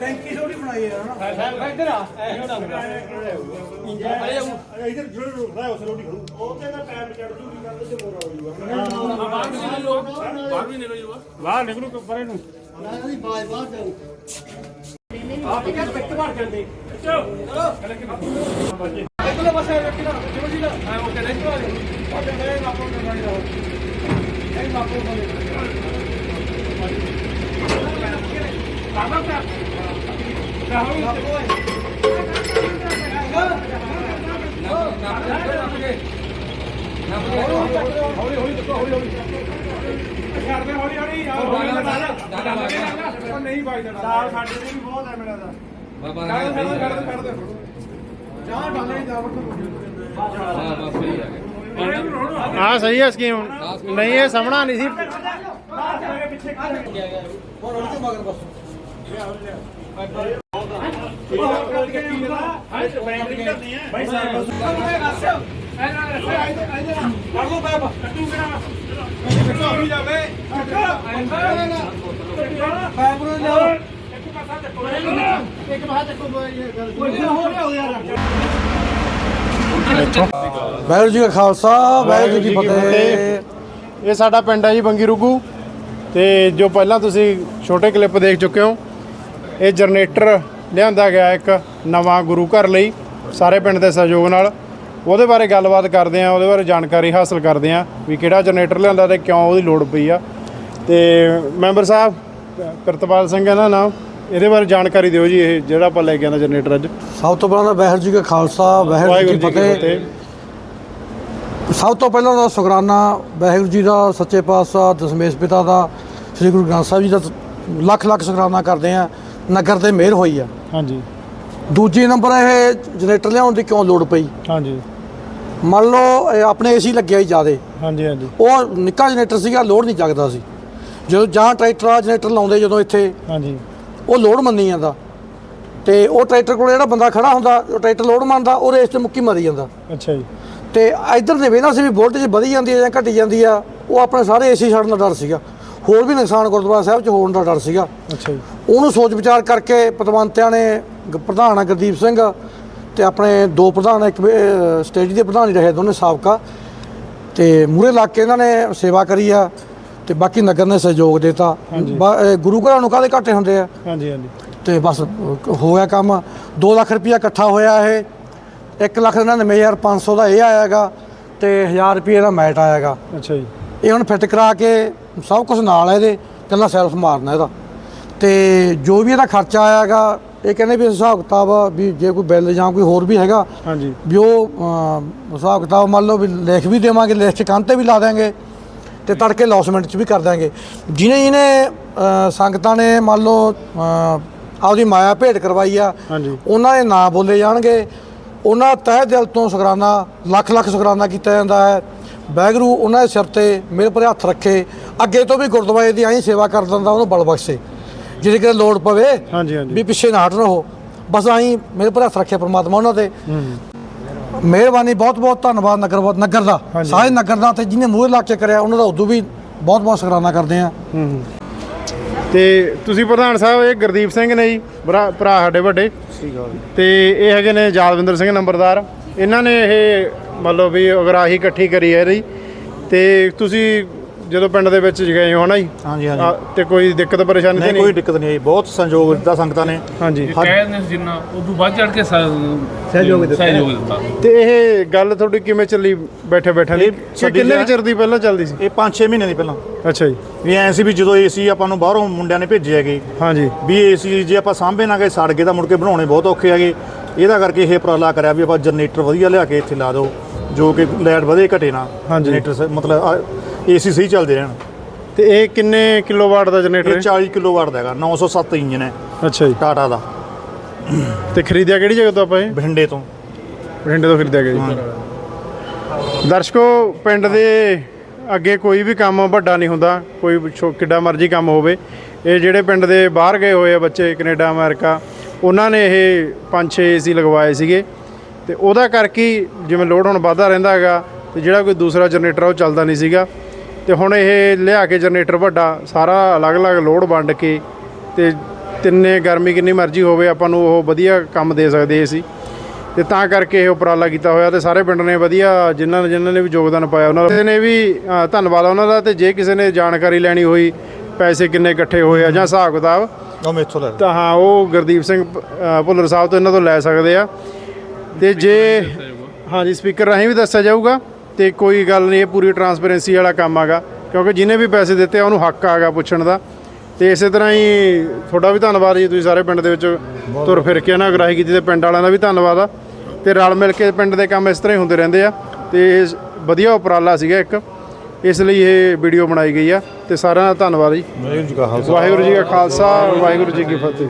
ਟੈਂਕੀ ਥੋੜੀ ਬਣਾਈ ਹੈ ਨਾ। ਇਧਰ ਜੁੜ ਰੁਕਦਾ ਉਸ ਰੋਟੀ ਖੜੂ ਉਹ ਤੇ ਦਾ ਪੈਪ ਚੜ ਜੂਗੀ ਕੱਲ ਤੇ ਮੋਰਾ ਹੋ ਜਾਊਗਾ। ਬਾਹਰ ਨਿਕਲੂ ਪਰੇ ਨੂੰ ਆਪ ਕਿਹਾ ਪਿੱਟ ਮਾਰ ਜਾਂਦੇ ਚਲੋ। ਚਲੋ ਬਸ ਰੱਖੀ ਨਾ ਜਿਵੇਂ ਜੀ ਹਾਂ ਉਹ ਕਹਿੰਦੇ ਚਲੋ ਉਹ ਕਹਿੰਦੇ ਮਾਪੋ ਨੇ ਨਹੀਂ ਰਹੋ ਇਹ ਮਾਪੋ ਨੇ ਨਹੀਂ ਬਾਈ ਜਾਣਾ ਸਾਲ ਸਾਡੇ ਤੇ ਵੀ ਬਹੁਤ ਹੈ ਮੇਰਾ ਦਾ ਬਾਬਾ ਕੱਢ ਦੇ ਕੱਢ ਦੇ ਕੱਢ ਦੇ ਜਾ ਡਾਲੇ ਜਾ ਹਾਂ ਸਹੀ ਹੈ ਸਕੀਮ ਨਹੀਂ ਇਹ ਸਮਣਾ ਨਹੀਂ ਸੀ ਭਾਈ ਸਾਹਿਬ ਕਰੋ ਬਾਬਾ ਕੱਟੂ ਕਿਹੜਾ ਕੱਟੂ ਵੀ ਜਾਵੇ ਪੈਪ ਨੂੰ ਲਿਆਓ ਇੱਕ ਪਾਸਾ ਚੱਕੋ ਇੱਕ ਪਾਸਾ ਚੱਕੋ ਕੋਈ ਹੋ ਰਿਹਾ ਹੋ ਯਾਰ ਵਾਹਿਗੁਰੂ ਜੀ ਕਾ ਖਾਲਸਾ ਵਾਹਿਗੁਰੂ ਜੀ ਕੀ ਫਤਿਹ। ਇਹ ਸਾਡਾ ਪਿੰਡ ਹੈ ਜੀ ਬੰਗੀ ਰੁਗੂ। ਤੇ ਜੋ ਪਹਿਲਾਂ ਤੁਸੀਂ ਛੋਟੇ ਕਲਿੱਪ ਦੇਖ ਚੁੱਕੇ ਹੋ ਇਹ ਜਨਰੇਟਰ ਲਿਆਂਦਾ ਗਿਆ ਇੱਕ ਨਵਾਂ ਗੁਰੂ ਘਰ ਲਈ ਸਾਰੇ ਪਿੰਡ ਦੇ ਸਹਿਯੋਗ ਨਾਲ। ਉਹਦੇ ਬਾਰੇ ਗੱਲਬਾਤ ਕਰਦੇ ਆ ਉਹਦੇ ਬਾਰੇ ਜਾਣਕਾਰੀ ਹਾਸਲ ਕਰਦੇ ਆ ਵੀ ਕਿਹੜਾ ਜਨਰੇਟਰ ਲਿਆਂਦਾ ਤੇ ਕਿਉਂ ਉਹਦੀ ਲੋੜ ਪਈ ਆ। ਤੇ ਮੈਂਬਰ ਸਾਹਿਬ ਪ੍ਰਿਤਪਾਲ ਸਿੰਘ ਹੈ ਨਾ ਨਾਮ ਇਹਦੇ ਬਾਰੇ ਜਾਣਕਾਰੀ ਦਿਓ ਜੀ ਇਹ ਜਿਹੜਾ ਆਪਾਂ ਲੈ ਕੇ ਆਂਦਾ ਜਨਰੇਟਰ ਅੱਜ। ਸਭ ਤੋਂ ਪਹਿਲਾਂ ਤਾਂ ਵਾਹਿਗੁਰੂ ਜੀ ਕਾ ਖਾਲਸਾ ਵਾਹਿਗੁਰੂ ਜੀ ਕੀ ਫਤਿਹ। ਸਭ ਤੋਂ ਪਹਿਲਾਂ ਤਾਂ ਸ਼ੁਕਰਾਨਾ ਵਾਹਿਗੁਰੂ ਜੀ ਦਾ ਸੱਚੇ ਪਾਤਸ਼ਾਹ ਦਸ਼ਮੇਸ਼ ਪਿਤਾ ਦਾ ਸ੍ਰੀ ਗੁਰੂ ਗ੍ਰੰਥ ਸਾਹਿਬ ਜੀ ਦਾ ਲੱਖ ਲੱਖ ਸ਼ੁਕਰਾਨਾ ਕਰਦੇ ਆ ਨਗਰ ਤੇ ਮਿਹਰ ਹੋਈ ਆ। ਹਾਂਜੀ। ਦੂਜੀ ਨੰਬਰ ਇਹ ਜਨਰੇਟਰ ਲਿਆਉਣ ਦੀ ਕਿਉਂ ਲੋੜ ਪਈ? ਹਾਂਜੀ। ਮੰਨ ਲਓ ਇਹ ਆਪਣੇ ਏਸੀ ਲੱਗਿਆ ਹੀ ਜ਼ਿਆਦੇ। ਹਾਂਜੀ ਹਾਂਜੀ। ਉਹ ਨਿੱਕਾ ਜਨਰੇਟਰ ਸੀਗਾ ਲੋਡ ਨਹੀਂ ਚੱਕਦਾ ਸੀ। ਜਦੋਂ ਜਾਂ ਟਰੈਕਟਰ ਆ ਜਨਰੇਟਰ ਲਾਉਂਦੇ ਜਦੋਂ ਇੱਥੇ ਹਾਂਜੀ। ਉਹ ਲੋਡ ਮੰਨੀ ਜਾਂਦਾ। ਤੇ ਉਹ ਟਰੈਕਟਰ ਕੋਲ ਜਿਹੜਾ ਬੰਦਾ ਖੜਾ ਹੁੰਦਾ ਉਹ ਟਰੈਕਟਰ ਲੋਡ ਮੰਨਦਾ ਉਹ ਰੇਸ ਤੇ ਮੁੱਕੀ ਮਾਰੀ ਜਾਂਦਾ। ਅੱਛਾ ਜੀ। ਤੇ ਇਧਰ ਦੇ ਵੇਖਣਾ ਸੀ ਵੀ ਵੋਲਟੇਜ ਵਧੀ ਜਾਂਦੀ ਹੈ ਜਾਂ ਘਟੀ ਜਾਂਦੀ ਆ ਉਹ ਆਪਣੇ ਸਾਰੇ ਏਸੀ ਛੱਡਣ ਦਾ ਡਰ ਸੀਗਾ। ਹੋਰ ਵੀ ਨੁਕਸਾਨ ਗੁਰਦੁਆਰਾ ਸਾਹਿਬ 'ਚ ਹੋਣ ਦਾ ਡਰ ਸੀਗਾ। ਅੱਛਾ ਜੀ। ਉਹਨੂੰ ਸੋਚ ਵਿਚਾਰ ਕਰਕੇ ਪਤਵੰਤਿਆਂ ਨੇ ਪ੍ਰਧਾਨ ਆ ਗੁਰਦੀਪ ਸਿੰਘ ਤੇ ਆਪਣੇ ਦੋ ਪ੍ਰਧਾਨ ਇੱਕ ਸਟੇਜ ਦੇ ਪ੍ਰਧਾਨ ਹੀ ਰਹੇ ਦੋਨੇ ਸਾਬਕਾ। ਤੇ ਮੂਰੇ ਲੱਗ ਕੇ ਇਹਨਾਂ ਨੇ ਸੇਵਾ ਕਰੀ ਆ ਤੇ ਬਾਕੀ ਨਗਰ ਨੇ ਸਹਿਯੋਗ ਦਿੱਤਾ। ਗੁਰੂ ਘਰਾਂ ਨੂੰ ਕਾਹਦੇ ਘਾਟੇ ਹੁੰਦੇ ਆ? ਹਾਂਜੀ ਹਾਂਜੀ। ਤੇ ਬਸ ਅਹ, ਹੋ ਗਿਆ ਕੰਮ। 2 ਲੱਖ ਰੁਪਇਆ ਇਕੱਠਾ ਹੋਇਆ ਇਹ। 1 ਲੱਖ 99500 ਦਾ ਇਹ ਆਇਆਗਾ ਤੇ 1000 ਰੁਪਏ ਦਾ ਮੈਟ ਆਇਆਗਾ। ਅੱਛਾ ਜੀ। ਇਹ ਹੁਣ ਫਿੱਟ ਕਰਾ ਕੇ ਸਭ ਕੁਝ ਨਾਲ ਇਹਦੇ ਕੱਲਾ ਸੈਲਫ ਮਾਰਨਾ ਇਹਦਾ। ਤੇ ਜੋ ਵੀ ਇਹਦਾ ਖਰਚਾ ਆਇਆਗਾ ਇਹ ਕਹਿੰਦੇ ਵੀ ਹਿਸਾਬ ਕਿਤਾਬ ਵੀ ਜੇ ਕੋਈ ਬਿੱਲ ਜਾਂ ਕੋਈ ਹੋਰ ਵੀ ਹੈਗਾ ਹਾਂਜੀ। ਵੀ ਉਹ ਅਮ, ਹਿਸਾਬ ਕਿਤਾਬ ਮੰਨ ਲਓ ਵੀ ਲਿਖ ਵੀ ਦੇਵਾਂਗੇ ਲਿਖ ਚ ਕੰਨ ਤੇ ਵੀ ਲਾ ਦਾਂਗੇ ਤੇ ਤੜਕੇ ਲੌਸਮੈਂਟ ਚ ਵੀ ਕਰ ਦਾਂਗੇ ਜਿਹਨੇ ਜਿਹਨੇ ਅ, ਸੰਗਤਾਂ ਨੇ ਮੰਨ ਲਓ ਅ, ਆਪਦੀ ਮਾਇਆ ਭੇਟ ਕਰਵਾਈ ਆ ਹਾਂਜੀ। ਉਹਨਾਂ ਦੇ ਨਾਂ ਬੋਲੇ ਜਾਣਗੇ। ਉਹਨਾਂ ਤਹਿ ਦਿਲ ਤੋਂ ਸ਼ੁਕਰਾਨਾ ਲੱਖ ਲੱਖ ਸ਼ੁਕਰਾਨਾ ਕੀਤਾ ਜਾਂਦਾ ਹੈ। ਵੈਗਰੂ ਉਹਨਾਂ ਦੇ ਸਿਰ ਤੇ ਮੇਰੇ ਪਰ ਹੱਥ ਰੱਖੇ। ਅੱਗੇ ਤੋਂ ਵੀ ਗੁਰਦੁਆਰੇ ਦੀ ਆਈ ਸੇਵਾ ਕਰ ਦਿੰਦਾ ਉਹਨੂੰ ਬਲ ਬਖਸ਼ੇ। ਜਿਹਦੇ ਕਿ ਲੋੜ ਪਵੇ ਹਾਂਜੀ ਹਾਂਜੀ। ਵੀ ਪਿੱਛੇ ਨਾ ਹਟ ਰਹੋ। ਬਸ ਆਈ ਮੇਰੇ ਪਰ ਹੱਥ ਰੱਖਿਆ ਪ੍ਰਮਾਤਮਾ ਉਹਨਾਂ ਤੇ। ਮਿਹਰਬਾਨੀ ਬਹੁਤ ਬਹੁਤ ਧੰਨਵਾਦ ਨਗਰ ਨਗਰ ਦਾ। ਸਾਰੇ ਨਗਰ ਦਾ ਤੇ ਜਿਹਨੇ ਮੂਹਰੇ ਲਾ ਕੇ ਕਰਿਆ ਉਹਨਾਂ ਦਾ ਉਦੋਂ ਵੀ ਬਹੁਤ ਬਹੁਤ ਸ਼ੁਕਰਾਨਾ ਕਰਦੇ ਆ। ਤੇ ਤੁਸੀਂ ਪ੍ਰਧਾਨ ਸਾਹਿਬ ਇਹ ਗੁਰਦੀਪ ਸਿੰਘ ਨੇ ਜੀ ਭਰਾ ਭਰਾ ਸਾਡੇ ਵੱਡੇ। ਤੇ ਇਹ ਹੈਗੇ ਨੇ ਜਾਦਵਿੰਦਰ ਸਿੰਘ ਨੰਬਰਦਾਰ। ਇਹਨਾਂ ਨੇ ਇਹ ਮੰਨ ਲਓ ਵੀ ਅਗਰਾਹੀ ਇਕੱਠੀ ਕਰੀ ਹੈ ਇਹਦੀ। ਤੇ ਤੁਸੀਂ ਜਦੋਂ ਪਿੰਡ ਦੇ ਵਿੱਚ ਗਏ ਹੋ ਨਾ ਜੀ ਹਾਂਜੀ ਹਾਂਜੀ। ਆ, ਤੇ ਕੋਈ ਦਿੱਕਤ ਪਰੇਸ਼ਾਨੀ ਤੇ ਨਹੀਂ ਕੋਈ ਦਿੱਕਤ ਨਹੀਂ ਆਈ। ਬਹੁਤ ਸੰਯੋਗ ਦਿੱਤਾ ਸੰਗਤਾਂ ਨੇ। ਹਾਂਜੀ। ਕਹਿ ਨੇ ਜਿੰਨਾ ਉਦੋਂ ਵੱਧ ਚੜ ਕੇ ਸਹਿਯੋਗ ਦਿੱਤਾ। ਸਹਿਯੋਗ ਦਿੱਤਾ। ਤੇ ਇਹ ਗੱਲ ਤੁਹਾਡੀ ਕਿਵੇਂ ਚੱਲੀ ਬੈਠੇ ਬੈਠੇ ਦੀ? ਇਹ ਸਾਡੀ ਕਿੰਨੇ ਕੁ ਚਿਰ ਦੀ ਪਹਿਲਾਂ ਚੱਲਦੀ ਸੀ? ਇਹ 5-6 ਮਹੀਨੇ ਦੀ ਪਹਿਲਾਂ। ਅੱਛਾ ਜੀ। ਵੀ ਐਂ ਸੀ ਵੀ ਜਦੋਂ ਏਸੀ ਆਪਾਂ ਨੂੰ ਬਾਹਰੋਂ ਮੁੰਡਿਆਂ ਨੇ ਭੇਜੇ ਹੈਗੇ ਹਾਂਜੀ। ਵੀ ਏਸੀ ਜੇ ਆਪਾਂ ਸਾਂਭੇ ਨਾ ਗਏ ਸੜ ਗਏ ਤਾਂ ਮੁੜ ਕੇ ਬਣਾਉਣੇ ਬਹੁਤ ਔਖੇ ਹੈਗੇ। ਇਹਦਾ ਕਰਕੇ ਇਹ ਉਪਰਾਲਾ ਕਰਿਆ ਵੀ ਆਪਾਂ ਜਨਰੇਟਰ ਵਧੀਆ ਲਿਆ ਕੇ ਇੱਥੇ ਲਾ ਦਿਓ ਜੋ ਕਿ ਲਾਈਟ ਵਧੇ ਘਟੇ ਨਾ। ਹਾਂਜੀ। ਜਨਰੇਟਰ ਸ- ਮਤਲਬ ਏਸੀ ਸਹੀ ਚੱਲਦੇ ਰਹਿਣ। ਤੇ ਇਹ ਕਿੰਨੇ ਕਿਲੋਵਾਟ ਦਾ ਜਨਰੇਟਰ ਹੈ? 40 ਕਿਲੋਵਾਟ ਦਾ ਹੈਗਾ 907 ਇੰਜਨ ਹੈ। ਅੱਛਾ ਜੀ। ਟਾਟਾ ਦਾ। ਤੇ ਖਰੀਦਿਆ ਕਿਹੜੀ ਜਗ੍ਹਾ ਤੋਂ ਆਪਾਂ ਇਹ? ਬਠਿੰਡੇ ਤੋਂ। ਬਠਿੰਡੇ ਤੋਂ ਖਰੀਦਿਆ ਗਿਆ ਜੀ। ਦਰਸ਼ਕੋ ਪਿੰਡ ਦੇ ਅੱਗੇ ਕੋਈ ਵੀ ਕੰਮ ਵੱਡਾ ਨਹੀਂ ਹੁੰਦਾ ਕੋਈ ਛੋ- ਕਿੱਡਾ ਮਰਜ਼ੀ ਕੰਮ ਹੋਵੇ। ਇਹ ਜਿਹੜੇ ਪਿੰਡ ਦੇ ਬਾਹਰ ਗਏ ਹੋਏ ਆ ਬੱਚੇ ਕੈਨੇਡਾ ਅਮਰੀਕਾ ਉਹਨਾਂ ਨੇ ਇਹ 5-6 ਏਸੀ ਲਗਵਾਏ ਸੀਗੇ। ਤੇ ਉਹਦਾ ਕਰਕੇ ਹੀ ਜਿਵੇਂ ਲੋਡ ਹੁਣ ਵੱਧਦਾ ਰਹਿੰਦਾ ਹੈਗਾ ਤੇ ਜਿਹੜਾ ਕੋਈ ਦੂਸਰਾ ਜਨਰੇਟਰ ਉਹ ਚੱਲਦਾ ਨਹੀਂ ਸੀਗਾ। ਤੇ ਹੁਣ ਇਹ ਲਿਆ ਕੇ ਜਨਰੇਟਰ ਵੱਡਾ ਸਾਰਾ ਅਲੱਗ-ਅਲੱਗ ਲੋਡ ਵੰਡ ਕੇ ਤੇ ਤਿੰਨੇ ਗਰਮੀ ਕਿੰਨੀ ਮਰਜ਼ੀ ਹੋਵੇ ਆਪਾਂ ਨੂੰ ਉਹ ਵਧੀਆ ਕੰਮ ਦੇ ਸਕਦੇ ਏਸੀ ਤੇ ਤਾਂ ਕਰਕੇ ਇਹ ਉਪਰਾਲਾ ਕੀਤਾ ਹੋਇਆ ਤੇ ਸਾਰੇ ਪਿੰਡ ਨੇ ਵਧੀਆ ਜਿਨ੍ਹਾਂ ਨੇ ਜਿਨ੍ਹਾਂ ਨੇ ਵੀ ਯੋਗਦਾਨ ਪਾਇਆ ਉਹਨਾਂ ਦਾ। ਨੇ ਵੀ ਧੰਨਵਾਦ ਉਹਨਾਂ ਦਾ ਤੇ ਜੇ ਕਿਸੇ ਨੇ ਜਾਣਕਾਰੀ ਲੈਣੀ ਹੋਈ ਪੈਸੇ ਕਿੰਨੇ ਇਕੱਠੇ ਹੋਏ ਆ ਜਾਂ ਹਿਸਾਬ ਕਿਤਾਬ ਉਹ ਮੇਥੋਂ ਲੈ। ਤਾਂ ਹਾਂ ਉਹ ਗੁਰਦੀਪ ਸਿੰਘ ਭੁੱਲਰ ਸਾਹਿਬ ਤੋਂ ਇਹਨਾਂ ਤੋਂ ਲੈ ਸਕਦੇ ਆ। ਤੇ ਜੇ ਹਾਂਜੀ ਸਪੀਕਰ ਰਾਹੀਂ ਵੀ ਦੱਸਿਆ ਜਾਊਗਾ। ਤੇ ਕੋਈ ਗੱਲ ਨਹੀਂ ਇਹ ਪੂਰੀ ਟਰਾਂਸਪੇਰੈਂਸੀ ਵਾਲਾ ਕੰਮ ਆਗਾ ਕਿਉਂਕਿ ਜਿਹਨੇ ਵੀ ਪੈਸੇ ਦਿੱਤੇ ਆ ਉਹਨੂੰ ਹੱਕ ਆਗਾ ਪੁੱਛਣ ਦਾ। ਤੇ ਇਸੇ ਤਰ੍ਹਾਂ ਹੀ ਤੁਹਾਡਾ ਵੀ ਧੰਨਵਾਦ ਜੀ ਤੁਸੀਂ ਸਾਰੇ ਪਿੰਡ ਦੇ ਵਿੱਚ ਤੁਰ ਫਿਰ ਕੇ ਨਾ ਅਗਰਾਹੀ ਕੀਤੀ ਤੇ ਪਿੰਡ ਵਾਲਿਆਂ ਦਾ ਵੀ ਧੰਨਵਾਦ ਆ। ਤੇ ਰਲ ਮਿਲ ਕੇ ਪਿੰਡ ਦੇ ਕੰਮ ਇਸ ਤਰ੍ਹਾਂ ਹੀ ਹੁੰਦੇ ਰਹਿੰਦੇ ਆ। ਤੇ ਵਧੀਆ ਉਪਰਾਲਾ ਸੀਗਾ ਇੱਕ। ਇਸ ਲਈ ਇਹ ਵੀਡੀਓ ਬਣਾਈ ਗਈ ਆ। ਤੇ ਸਾਰਿਆਂ ਦਾ ਧੰਨਵਾਦ ਜੀ। ਵਾਹਿਗੁਰੂ ਜੀ ਕਾ ਖਾਲਸਾ ਵਾਹਿਗੁਰੂ ਜੀ ਕੀ ਫਤਿਹ।